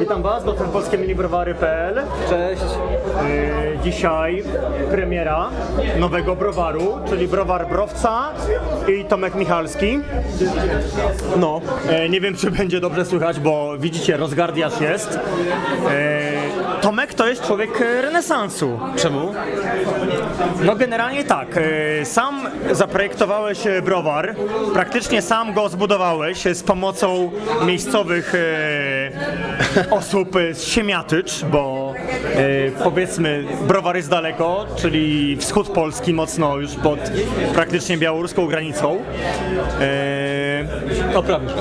Witam Was, docent polskie minibrowary.pl. Cześć. Yy, dzisiaj premiera nowego browaru, czyli browar Browca i Tomek Michalski. No, e, nie wiem czy będzie dobrze słychać, bo widzicie, rozgardiasz jest. E, Tomek to jest człowiek e, renesansu. Czemu? No generalnie tak, e, sam zaprojektowałeś e, browar, praktycznie sam go zbudowałeś z pomocą miejscowych osób z Siemiatycz, bo powiedzmy browar jest daleko, czyli wschód Polski mocno już pod praktycznie białoruską granicą. E, Oprawisz.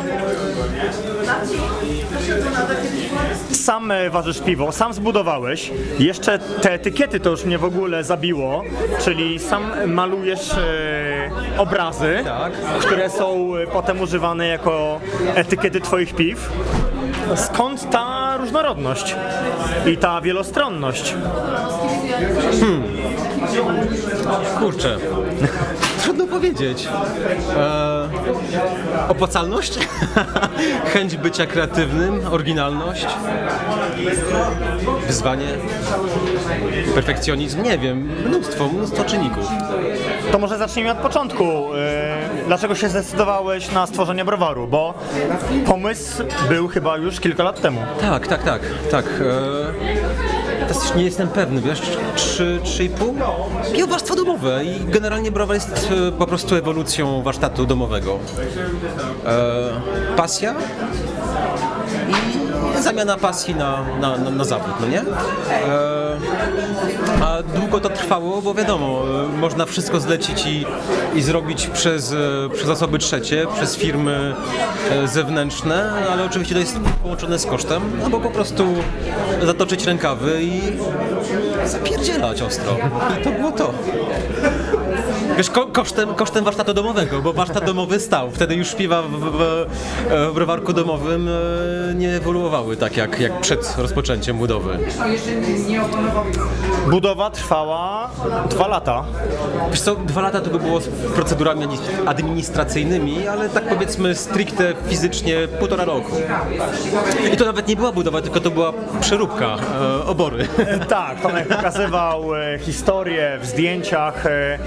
Sam e, ważysz piwo, sam zbudowałeś. Jeszcze te etykiety to już mnie w ogóle zabiło, czyli sam malujesz e, obrazy, Tak. które są e, potem używane jako etykiety twoich piw. Skąd ta różnorodność i ta wielostronność? Kurczę. Trudno powiedzieć. Eee, opłacalność? Chęć bycia kreatywnym, oryginalność? Wyzwanie? Perfekcjonizm? Nie wiem. Mnóstwo, mnóstwo czynników. To może zacznijmy od początku. E, Dlaczego się zdecydowałeś na stworzenie browaru? Bo pomysł był chyba już kilka lat temu. Tak, tak, tak, tak. Eee, też nie jestem pewny, wiesz, 3, 3,5? Piwowarstwo domowe i generalnie browar jest e, po prostu ewolucją warsztatu domowego. Eee, pasja i zamiana pasji na, na, na, na zawód, no nie? Eee, a długo to trwało, bo wiadomo, e, można wszystko zlecić i, i zrobić przez, e, przez osoby trzecie, przez firmy e, zewnętrzne, ale oczywiście to jest połączone z kosztem, albo po prostu zatoczyć rękawy i zapierdzielać ostro. I to było to. Wiesz, ko- kosztem, kosztem warsztatu domowego, bo warsztat domowy stał. Wtedy już piwa w, w, w browarku domowym e, nie ewoluowały tak jak, jak przed rozpoczęciem budowy. Budowa trwała dwa lata. Wiesz co, dwa lata to by było z procedurami administracyjnymi, ale tak powiedzmy stricte fizycznie półtora roku. I to nawet nie była budowa, tylko to była przeróbka, e, obory. Tak, Tomek pokazywał e, historię w zdjęciach e,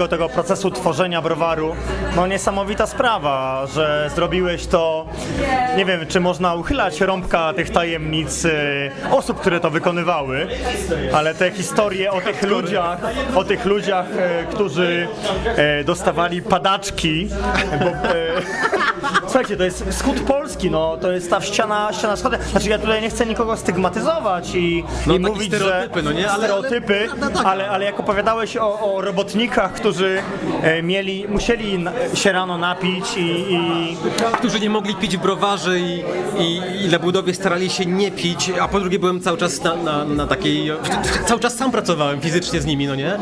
całego tego procesu tworzenia browaru. No niesamowita sprawa, że zrobiłeś to, nie wiem, czy można uchylać rąbka tych tajemnic e, osób, które to wykonywały, ale te historie o tych ludziach, o tych ludziach, e, którzy e, dostawali padaczki, bo Słuchajcie, to jest wschód Polski, no to jest ta ściana, ściana wschodnia. Znaczy ja tutaj nie chcę nikogo stygmatyzować i, No, i takie mówić, stereotypy, że no nie? Ale- stereotypy, ale- no tak. ale, ale jak opowiadałeś o, o robotnikach, którzy e, mieli, musieli na, się rano napić i, i którzy nie mogli pić w browarze i, i, i na budowie starali się nie pić, a po drugie byłem cały czas na, na, na takiej, cały czas sam pracowałem fizycznie z nimi, no nie? Em,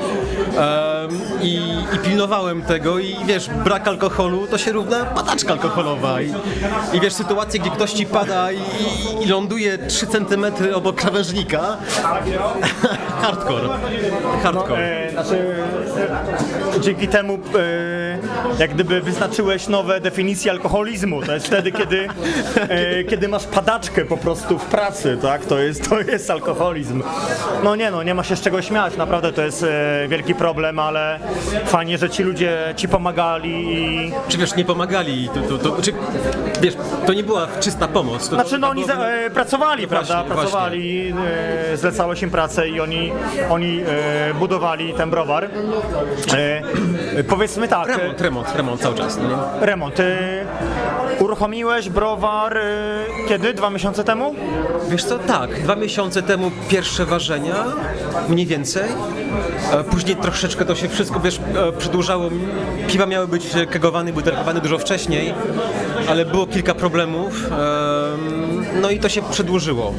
i, I pilnowałem tego i wiesz, brak alkoholu to się równa padaczka alkoholowa i, i wiesz, sytuacje, gdzie ktoś ci pada i, i, ląduje 3 cm obok krawężnika, hardcore, hardcore. e, znaczy dzięki temu e, jak gdyby wyznaczyłeś nowe definicje alkoholizmu. To jest wtedy, kiedy, e, kiedy masz padaczkę po prostu w pracy, tak? To jest, to jest alkoholizm. No nie no, nie ma się z czego śmiać, naprawdę to jest e, wielki problem, ale fajnie, że ci ludzie ci pomagali i Czy wiesz, nie pomagali, to, to, to, czy, wiesz, to nie była czysta pomoc. To, Znaczy no oni za, e, pracowali, No prawda? właśnie, pracowali, e, zlecałeś im pracę i oni, oni e, budowali ten browar. E, e, powiedzmy tak, e, Remont, remont, cały czas, no remont. Uruchomiłeś browar e, kiedy? Dwa miesiące temu? Wiesz co, tak, dwa miesiące temu pierwsze ważenia, mniej więcej. E, Później troszeczkę to się wszystko, wiesz, e, przedłużało. Piwa miały być kegowane, butelkowane dużo wcześniej, ale było kilka problemów. em, No i to się przedłużyło.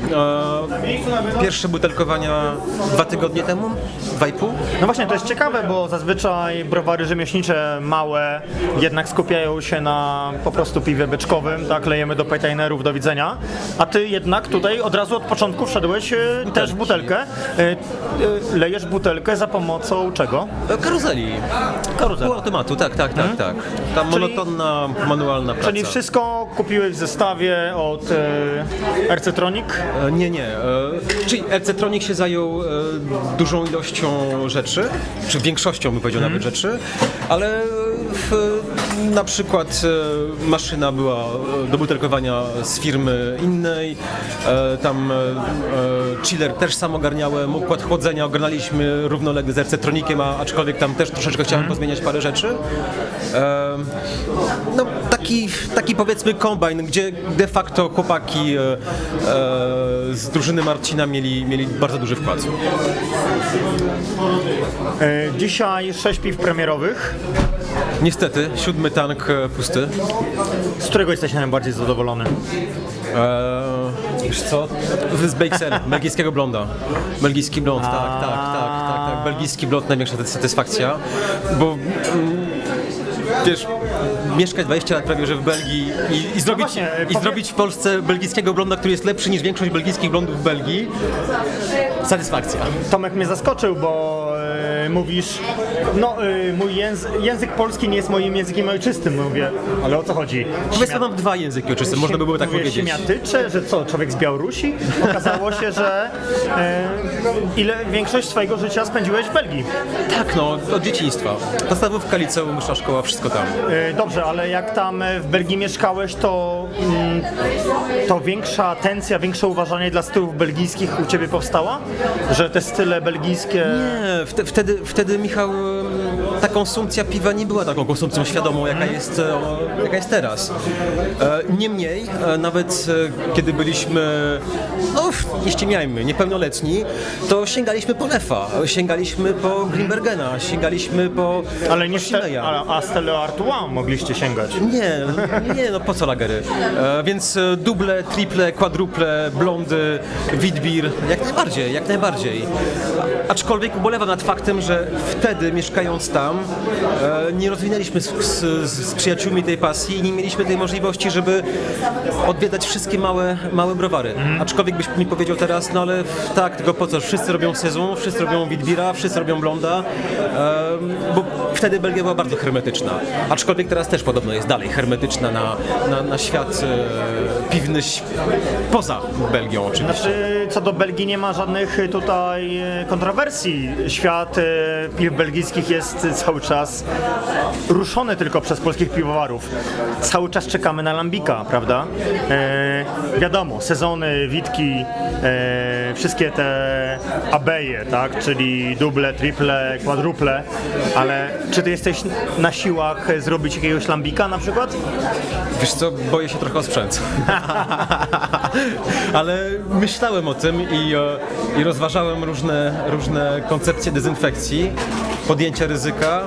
E, Pierwsze butelkowania dwa tygodnie temu, dwa i pół. No właśnie, to jest ciekawe, bo zazwyczaj browary rzemieślnicze małe jednak skupiają się na po prostu piwie beczkowym, tak, lejemy do pejtajnerów, do widzenia, a ty jednak tutaj od razu od początku wszedłeś e, też w butelkę. E, e, Lejesz butelkę za pomocą czego? E, Karuzeli. Karuzela. Pół automatu, tak, tak, tak, tak. Ta monotonna, manualna praca. Czyli wszystko kupiłeś w zestawie od e, Ercetronic? E, Nie, nie. E, Czyli Ercetronic się zajął e, dużą ilością rzeczy, czy większością bym powiedział nawet rzeczy, ale w, na przykład e, maszyna była e, do butelkowania z firmy innej, e, tam chiller też sam ogarniałem, układ chłodzenia ogarnaliśmy równolegle z Ercetronikiem, a aczkolwiek tam też troszeczkę chciałem pozmieniać parę rzeczy. No taki, taki powiedzmy kombajn, gdzie de facto chłopaki e, e, z drużyny Marcina mieli, mieli bardzo duży wkład. E, dzisiaj sześć piw premierowych. Niestety, siódmy tank e, pusty. Z którego jesteś najbardziej zadowolony? Eee, wiesz co? Z Beixer, belgijskiego blonda. Belgijski blond, tak, tak, tak, tak, tak. Belgijski blond, największa satysfakcja, bo mm, wiesz, mieszkać 20 lat prawie, że w Belgii i, i, zrobić, właśnie, i powie- zrobić w Polsce belgijskiego blonda, który jest lepszy niż większość belgijskich blondów w Belgii, satysfakcja. Tomek mnie zaskoczył, bo e, mówisz, no e, mój język, język polski nie jest moim językiem ojczystym. Mówię, ale o co chodzi? Powiedzmy, mam dwa języki oczyste, można by było tak Mówię, powiedzieć. Śmiatycze, że co, człowiek z Białorusi? Okazało się, że e, ile większość swojego życia spędziłeś w Belgii. Tak, no, od dzieciństwa. Podstawówka, liceum, wyższa szkoła, wszystko tam. E, Dobrze, ale jak tam e, w Belgii mieszkałeś, to, mm, to większa atencja, większe uważanie dla stylów belgijskich u Ciebie powstała? Że te style belgijskie... Nie, wte, wtedy, wtedy Michał, ta konsumpcja piwa nie była taką konsumpcją świadomą, jaka jest, e, jaka jest teraz. E, Niemniej, e, nawet kiedy byliśmy, no nie ściemiajmy, niepełnoletni, to sięgaliśmy po Lefa, sięgaliśmy po Grimbergena, sięgaliśmy po Ale nie po ste, Chileya. a, Stella Artois mogliście sięgać. Nie, nie, no po co lagery? Więc duble, triple, quadruple, blondy, witbir, jak najbardziej, jak najbardziej. Aczkolwiek ubolewam nad faktem, że wtedy mieszkając tam e, nie rozwinęliśmy z, z, z przyjaciółmi tej pasji i nie mieliśmy tej możliwości, żeby odwiedzać wszystkie małe, małe browary. Aczkolwiek byś mi powiedział teraz, no ale tak, tylko po co? Wszyscy robią sezon, wszyscy robią witbira, wszyscy robią blonda, em, bo wtedy Belgia była bardzo hermetyczna. Aczkolwiek teraz też podobno jest dalej hermetyczna na, na, na świat e, piwny poza Belgią oczywiście. Znaczy, co do Belgii nie ma żadnych tutaj kontrowersji. Świat piw belgijskich jest cały czas ruszony tylko przez polskich piwowarów. Cały czas czekamy na Lambika, prawda? E, wiadomo, sezony, witki, e, wszystkie te abeje, tak? Czyli duble, triple, quadruple, ale czy ty jesteś na siłach zrobić jakiegoś Lambika na przykład? Wiesz co, boję się trochę o sprzęt. Ale myślałem o tym i, e, i rozważałem różne, różne koncepcje dezynfekcji, podjęcia ryzyka.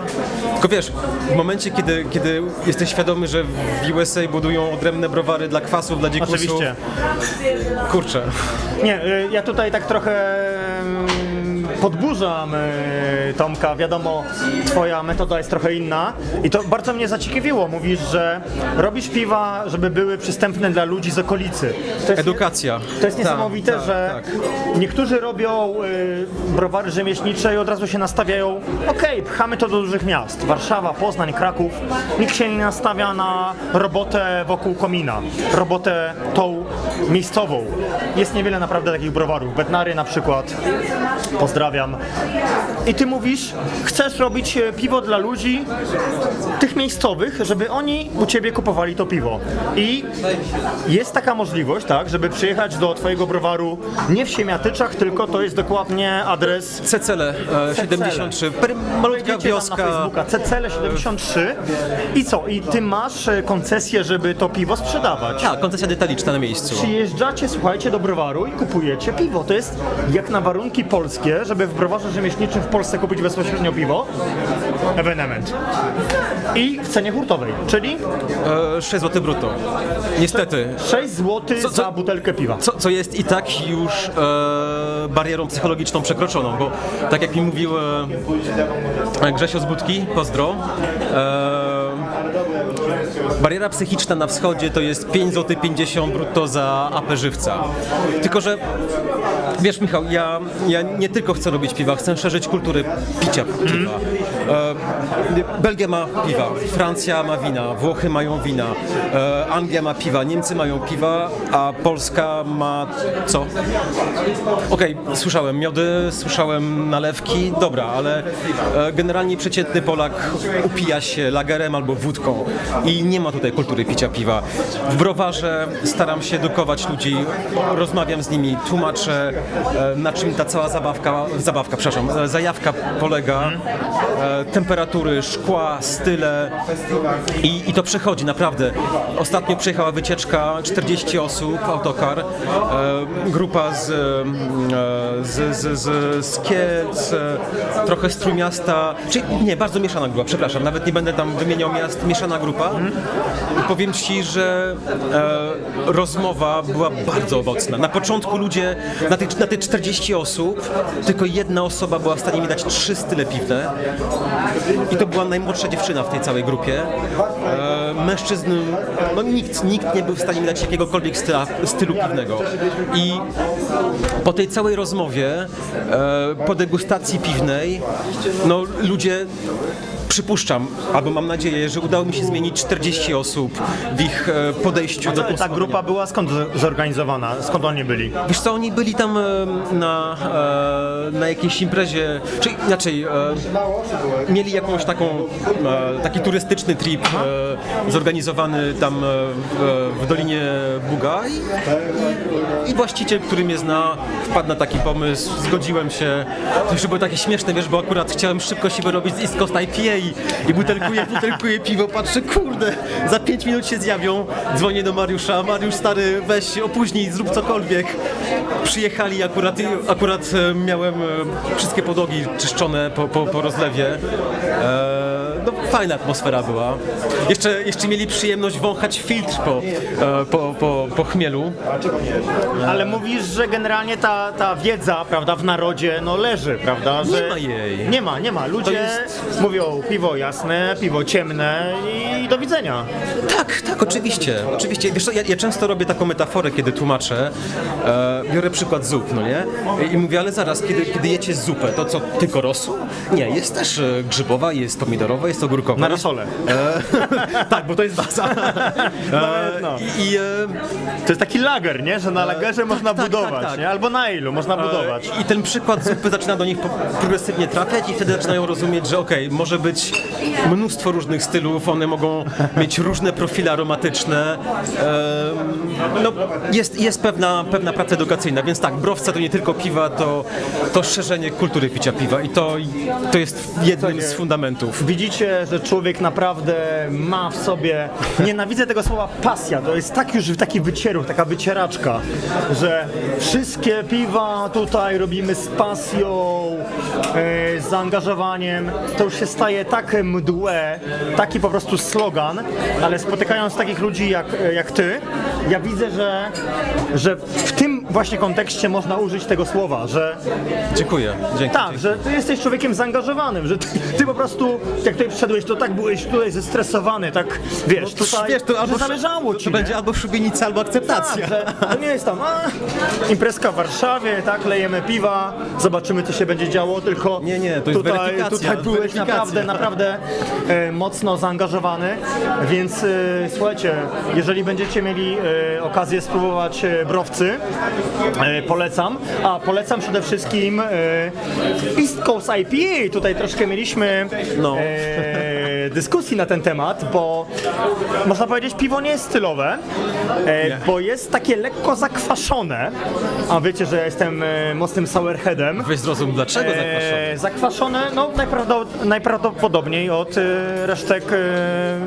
Tylko wiesz, w momencie, kiedy, kiedy jesteś świadomy, że w USA budują odrębne browary dla kwasów, dla dzikusów, Oczywiście. kurczę. Nie, y, ja tutaj tak trochę podburzam y, Tomka. Wiadomo, twoja metoda jest trochę inna i to bardzo mnie zaciekawiło. Mówisz, że robisz piwa, żeby były przystępne dla ludzi z okolicy. To jest, Edukacja. to jest Tak, niesamowite, tak, że tak. niektórzy robią y, browary rzemieślnicze i od razu się nastawiają, okej, pchamy to do dużych miast. Warszawa, Poznań, Kraków. Nikt się nie nastawia na robotę wokół komina, robotę tą miejscową. Jest niewiele naprawdę takich browarów. Bednary na przykład. Pozdrawiam. I ty mówisz, chcesz robić e, piwo dla ludzi, tych miejscowych, żeby oni u ciebie kupowali to piwo. I jest taka możliwość, tak, żeby przyjechać do twojego browaru nie w Siemiatyczach, tylko to jest dokładnie adres Cecele e, 73, per- malutka na wioska. Facebooka, CCL 73 i co? I ty masz e, koncesję, żeby to piwo sprzedawać. Tak, koncesja detaliczna na miejscu. Przyjeżdżacie, słuchajcie, do browaru i kupujecie piwo. To jest jak na warunki polskie, żeby w browarze rzemieślniczym w Polsce kupić bezpośrednio piwo. Ewenement. I w cenie hurtowej, czyli E, 6 zł brutto. Niestety, 6 zł Co- co- za butelkę piwa. Co, co jest i tak już e, barierą psychologiczną przekroczoną, bo tak jak mi mówił e, Grzesio z Budki, pozdro, e, bariera psychiczna na wschodzie to jest 5 zł 50 brutto za apę żywca. Tylko, że wiesz Michał, ja, ja nie tylko chcę robić piwa, chcę szerzyć kulturę picia piwa. E, Belgia ma piwa, Francja ma wina, Włochy mają wina, e, Anglia ma piwa, Niemcy mają piwa, a Polska ma co? Okej, słyszałem miody, słyszałem nalewki, dobra, ale e, generalnie przeciętny Polak upija się lagerem albo wódką i nie ma tutaj kultury picia piwa. W browarze staram się edukować ludzi, rozmawiam z nimi, tłumaczę na czym ta cała zabawka, zabawka, przepraszam, e, zajawka polega, e, temperatury, szkła, style i, i to przechodzi naprawdę. Ostatnio przyjechała wycieczka, 40 osób, autokar, e, grupa z, e, z, z, z, z e, trochę z Trójmiasta, czyli nie, bardzo mieszana grupa, przepraszam, nawet nie będę tam wymieniał miast, mieszana grupa. Powiem Ci, że e, rozmowa była bardzo owocna. Na początku ludzie, na te, na te 40 osób, tylko jedna osoba była w stanie mi dać trzy style piwne i to była najmłodsza dziewczyna w tej całej grupie. E, mężczyzn, no nikt, nikt nie był w stanie mi dać jakiegokolwiek styla, stylu piwnego. I po tej całej rozmowie, e, po degustacji piwnej, no ludzie przypuszczam, albo mam nadzieję, że udało mi się zmienić 40 osób w ich e, podejściu do Ta grupa była skąd zorganizowana? Skąd oni byli? Wiesz co, oni byli tam e, na, e, na jakiejś imprezie, czy inaczej, e, mieli jakąś taką, e, taki turystyczny trip e, zorganizowany tam e, w, w Dolinie Buga i, i, i właściciel, który mnie zna, wpadł na taki pomysł, zgodziłem się. To już było takie śmieszne, wiesz, bo akurat chciałem szybko się wyrobić z East Coast IPA i, i butelkuję, butelkuję piwo, patrzę, kurde, za 5 minut się zjawią, dzwonię do Mariusza, Mariusz stary, weź opóźnij, zrób cokolwiek. Przyjechali akurat, akurat e, miałem e, wszystkie podłogi czyszczone po, po, po rozlewie. E, no, fajna atmosfera była. Jeszcze, jeszcze mieli przyjemność wąchać filtr po, e, po, po, po chmielu. Ale mówisz, że generalnie ta, ta wiedza, prawda, w narodzie, no leży, prawda? Że ma jej. Nie ma, nie ma. Ludzie jest- mówią piwo jasne, piwo ciemne i do widzenia. Tak, tak, oczywiście. Oczywiście. Wiesz co, ja, ja często robię taką metaforę, kiedy tłumaczę. E, biorę przykład zup, no nie? I, I mówię, ale zaraz, kiedy, kiedy jecie zupę, to co, tylko rosół? Nie, jest też e, grzybowa, jest pomidorowa, jest. Na jest- rasolę. tak, bo to jest baza. E, no. I, i e, To jest taki lager, nie? Że na lagerze można tak, budować, tak. nie? Albo na ilu można budować. I ten przykład zupy zaczyna do nich progresywnie trafiać i wtedy zaczynają rozumieć, że okej, może być mnóstwo różnych stylów, one mogą mieć różne profile aromatyczne. Em, No, jest, jest pewna, pewna praca edukacyjna, więc tak, browca to nie tylko piwa, to, to szerzenie kultury picia piwa i to, to jest jednym z fundamentów. Widzicie, że człowiek naprawdę ma w sobie, nienawidzę tego słowa pasja, to jest tak już taki wycieruch, taka wycieraczka, że wszystkie piwa tutaj robimy z pasją, e, z zaangażowaniem, to już się staje tak mdłe, taki po prostu slogan, ale spotykając takich ludzi jak, jak ty, ja widzę, że, że w tym właśnie kontekście można użyć tego słowa, że Dziękuję. Dzięki. tak, że ty jesteś człowiekiem zaangażowanym, że ty, ty po prostu, jak tutaj przyszedłeś, to tak byłeś tutaj zestresowany, tak, wiesz, tutaj, Wiesz, to albo że zależało ci, to nie? będzie albo szubienica, albo akceptacja. Tak, że to nie jest tam, a, imprezka w Warszawie, tak, lejemy piwa, zobaczymy, co się będzie działo, tylko Nie, nie, to jest tutaj, weryfikacja, tutaj byłeś weryfikacja. naprawdę, naprawdę e, mocno zaangażowany, więc e, słuchajcie, jeżeli będziecie mieli e, okazję spróbować e, browcy, e, polecam, a polecam przede wszystkim e, East Coast IPA, tutaj troszkę mieliśmy No. e, dyskusji na ten temat, bo można powiedzieć, piwo nie jest stylowe, e, bo jest takie lekko zakwaszone, a wiecie, że ja jestem e, mocnym sourheadem. Weź zrozum, dlaczego zakwaszone. E, zakwaszone, no najprawdo- najprawdopodobniej od e, resztek e,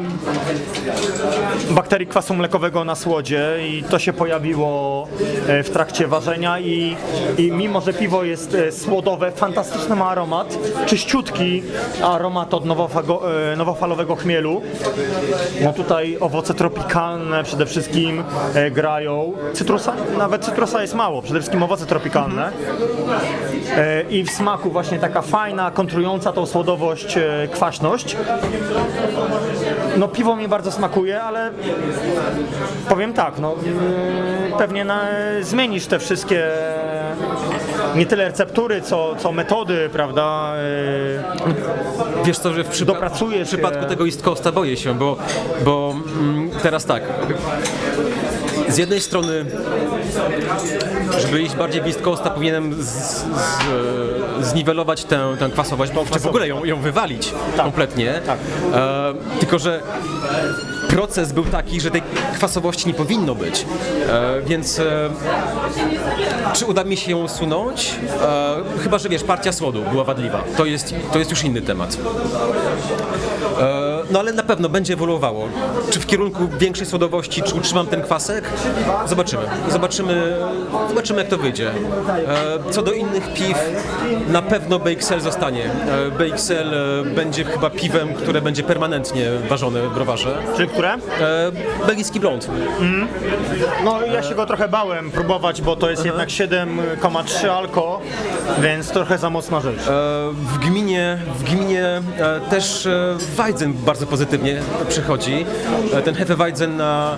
bakterii kwasu mlekowego na słodzie i to się pojawiło e, w trakcie ważenia i, i mimo, że piwo jest e, słodowe, fantastyczny ma aromat, czyściutki aromat od nowofago, e, nowofalowego chmielu. No tutaj owoce tropikalne przede wszystkim e, grają. Cytrusa? Nawet cytrusa jest mało, przede wszystkim owoce tropikalne. E, I w smaku właśnie taka fajna, kontrująca tą słodowość e, kwaśność. no piwo mi bardzo smakuje, ale powiem tak, no yy, pewnie na, zmienisz te wszystkie nie tyle receptury, co, co metody, prawda? Wiesz co, że w, przypa- w przypadku tego East Coasta boję się, bo, bo mm, teraz tak. Z jednej strony, żeby iść bardziej w East Coasta, powinienem z, z, e, zniwelować tę, tę kwasowość, czy w ogóle ją, ją wywalić kompletnie. Tak. E, tylko, że proces był taki, że tej kwasowości nie powinno być. E, więc e, czy uda mi się ją usunąć? E, chyba, że wiesz, partia słodu była wadliwa. To jest, to jest już inny temat. No ale na pewno będzie ewoluowało. Czy w kierunku większej słodowości, czy utrzymam ten kwasek? Zobaczymy. Zobaczymy, zobaczymy jak to wyjdzie. E, Co do innych piw, na pewno BXL zostanie. E, BXL e, będzie chyba piwem, które będzie permanentnie ważone w browarze. czy które? E, Belgijski blond. No ja się go trochę bałem próbować, bo to jest jednak 7,3 alko, więc trochę za mocna rzecz. E, W gminie, w gminie e, też e, Weizen bardzo pozytywnie przychodzi. E, Ten Hefeweizen na,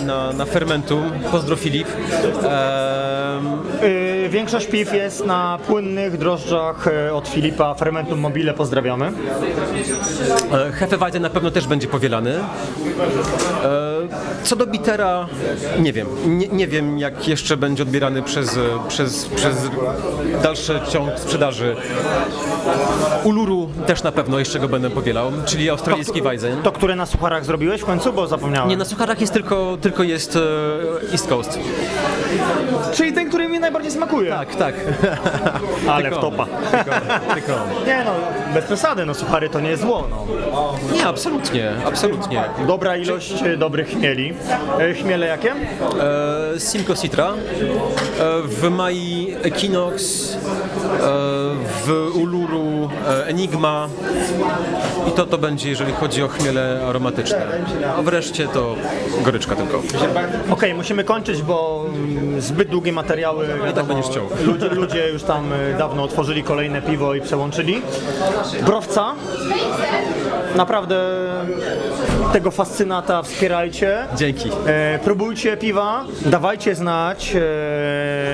e, na, na fermentum. Pozdro Filip. E, Yy, większość piw jest na płynnych drożdżach yy, od Filipa Fermentum Mobile, pozdrawiamy. e, Hefeweizen na pewno też będzie powielany. E, Co do bitera, nie wiem. Nie, nie wiem, jak jeszcze będzie odbierany przez, przez, przez dalszy ciąg sprzedaży. Uluru też na pewno jeszcze go będę powielał, czyli australijski Weizen. To, które na sucharach zrobiłeś w końcu, bo zapomniałem. Nie, na sucharach jest tylko, tylko jest e, East Coast. Czyli ten, który mi najbardziej smakuje. Tak, tak. Ale Tylko w topa. Tylko. Nie no, bez przesady, no suchary to nie jest zło, no. Nie, absolutnie, absolutnie. Dobra ilość e, dobrych chmieli. E, Chmiele jakie? E, Simcoe Citra, e, w Mai Equinox, e, w Uluru e, Enigma i to to będzie, jeżeli chodzi o chmiele aromatyczne. A wreszcie to goryczka tylko. Okej, musimy kończyć, bo mm, zbyt długie materiały. I tak będziesz chciał. Ludzie, ludzie już tam y, dawno otworzyli kolejne piwo i przełączyli. Browca. Naprawdę tego fascynata wspierajcie. Dzięki. E, próbujcie piwa, dawajcie znać e,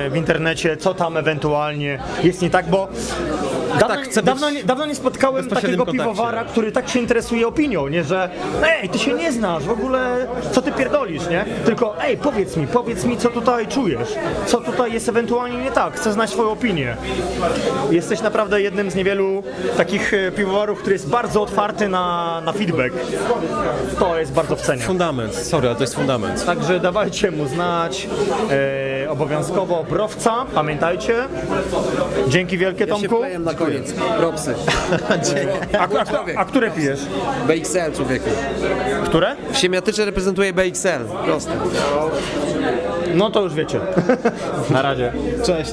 w internecie, co tam ewentualnie jest nie tak, bo dawno, tak, chcę być dawno, nie, dawno nie spotkałem takiego kontakcie. piwowara, który tak się interesuje opinią, nie, że ej, ty się nie znasz, w ogóle co ty pierdolisz, nie? Tylko ej, powiedz mi, powiedz mi, co tutaj czujesz, co tutaj jest ewentualnie nie tak, chcę znać swoją opinię. Jesteś naprawdę jednym z niewielu takich e, piwowarów, który jest bardzo otwarty na, na feedback. To jest bardzo w cenie. Fundament, sorry, ale to jest fundament. Także dawajcie mu znać. E, obowiązkowo browca, pamiętajcie. Dzięki wielkie Ja Tomku. na koniec. Propsy. A, a, a które pijesz? BXL człowieku. Które? Siemiatycze reprezentuje BXL. Proste. No to już wiecie. Na razie. Cześć.